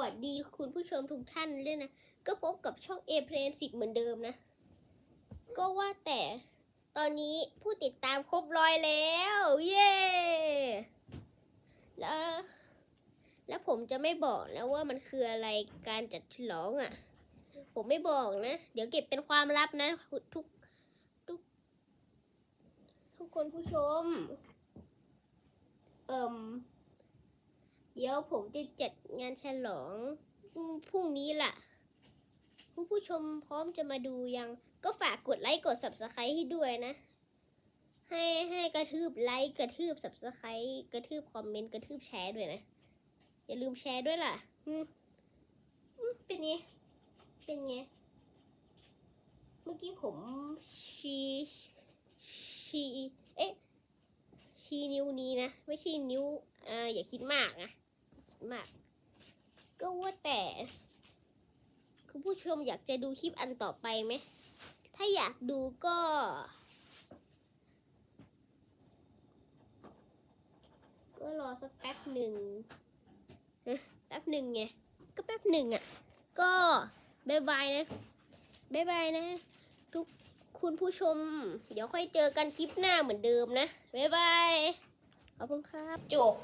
วัสดีคุณผู้ชมทุกท่านด้วยนะ ก็พบกับช่องเอเพลนสิกเหมือนเดิมนะ ก็ว่าแต่ตอนนี้ผู้ติดตามครบร้อยแล้ว เย้แล้ว แล้วผมจะไม่บอกแล้วว่ามันคืออะไรการจัดฉลองอะ่ะ ผมไม่บอกนะ เดี๋ยวเก็บเป็นความลับนะ ทุกทุก ทุกคนผู้ชม เอิ่ม ดี๋ยวผมจะจัดงานฉลองพรุ่งนี้ล่ะ ผู้ผู้ชมพร้อมจะมาดูยัง ก็ฝากกดไลค์กด subscribe ให้ด้วยนะ ให้ให้กระทืบไลค์กระทืบ subscribe กระทืบคอมเมนต์กระทืบแชร์ด้วยนะ อย่าลืมแชร์ด้วยล่ะอืมเป็นไง เป็นไง เมื่อกี้ผมชีชีเอ๊ะชี้นิ้วนี้นะ ไม่ใช่นิ้ว อ่า อย่าคิดมากนะ มาก ก็ว่าแต่ คุณผู้ชมอยากจะดูคลิปอันต่อไปไหม ถ้าอยากดูก็ ก็รอสักแป๊บหนึ่งแป๊บหนึ่งไง ก็แป๊บหนึ่งอะ ก็บายบายนะบายบายนะ ทุกคุณผู้ชม เดี๋ยวค่อยเจอกันคลิปหน้าเหมือนเดิมนะบายบาย ขอบคุณครับ จบ